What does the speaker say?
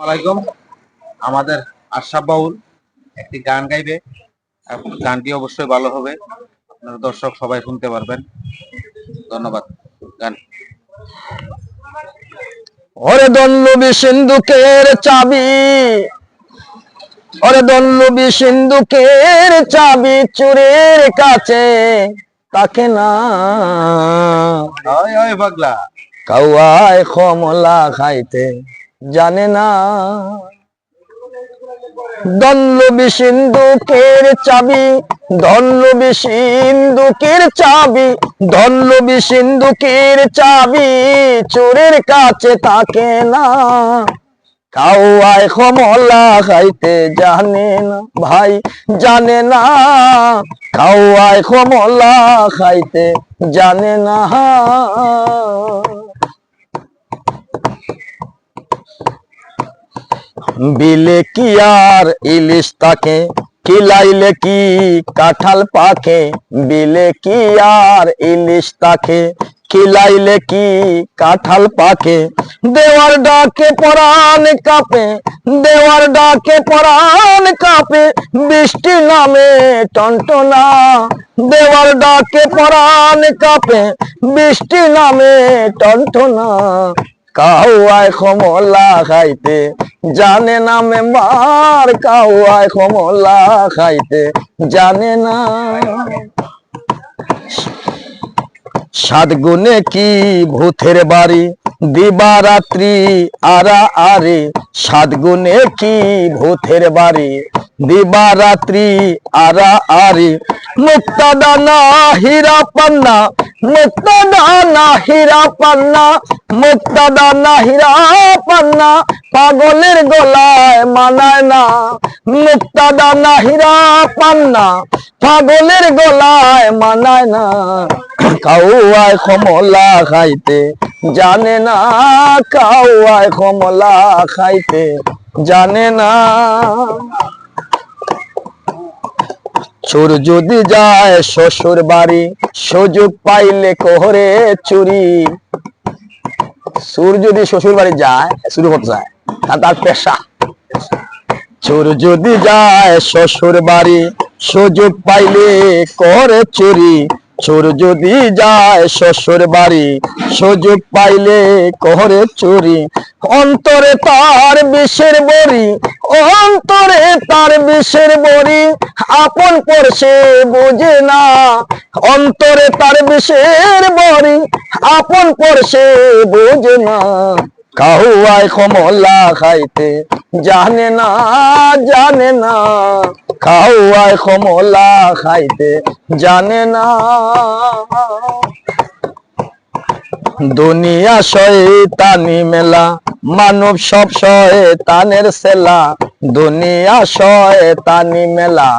আলাইকুম। আমাদের আশরাফ বাউল একটি গান গাইবে। গানটি অবশ্যই ভালো হবে। আপনারা দর্শক সবাই শুনতে পারবেন। ধন্যবাদ গান। ওরে দল্লবি সিন্ধুকের চাবি। ওরে দল্লবি সিন্ধুকের চাবি চুরের কাছে। তাকে না? পাগলা। কাউয়ায় কমলা খাইতে। জানে না। দল্লবি সিন্ধুকের চাবি দল্লবি সিন্ধুকের চাবি দল্লবি সিন্ধুকের চাবি, চোরের কাছে তাকে না। কাউয়ায় কমলা খাইতে জানে না, ভাই জানে না। কাউয়ায় কমলা খাইতে জানে না। বিলে কি আর ইলিশ তাকে? কিলাইলে কি কাঁঠাল পাকে? বিলে কি আর ইলিশ তাকে? কিলাইলে কি কাঁঠাল পাকে? দেওয়ার ডাকে পরাণ কাপে, দেওয়ার ডাকে পরাণ কাপে, বৃষ্টি নামে টনটনা। দেওয়ার ডাকে পরাণ কাপে, বৃষ্টি নামে টনটনা। কাউয়ায় কমলা খাইতে জানে না মেম্বার কাউয়ায় কমলা খাইতে, জানে না। সাত গুণে কি ভূতের বাড়ি? দিবারাত্রি আরা আরে সাত গুণে কি ভূতের বাড়ি? দিবারাত্রি আরা আরে মুক্তাদানা হীরা পান্না মুক্তাদানা হীরা পান্না পান্না, পাগলের গলায় মানায় না। পান্না, পাগলের গলায় মানায় না। কাউয়ায় কমলা খাইতে জানে না, কাউয়ায় কমলা খাইতে জানে না। চোর যদি যায় শ্বশুর বাড়ি সুযোগ পাইলে কোহরে চুরি। চোর যদি শ্বশুর বাড়ি যায়, শুরু করতে যায় তার পেশা। চোর যদি যায় শ্বশুর বাড়ি সুযোগ পাইলে করে চুরি। চোর যদি যায় শ্বশুর বাড়ি সুযোগ পাইলে করে চুরি। অন্তরে তার বিষের বড়ি, অন্তরে তার বিষের বড়ি, আপন পড়ছে বোঝে না। অন্তরে তার বিষের বড়ি আপন পড়ছে বোঝে না। কাহুয়ায় কমলা খাইতে জানে না জানে না। কাহুয়ায় কমলা খাইতে জানে না। দুনিয়া শয়তানি মেলা, মানব সব শয়তানের সেলা। দুনিয়া শয়তানি মেলা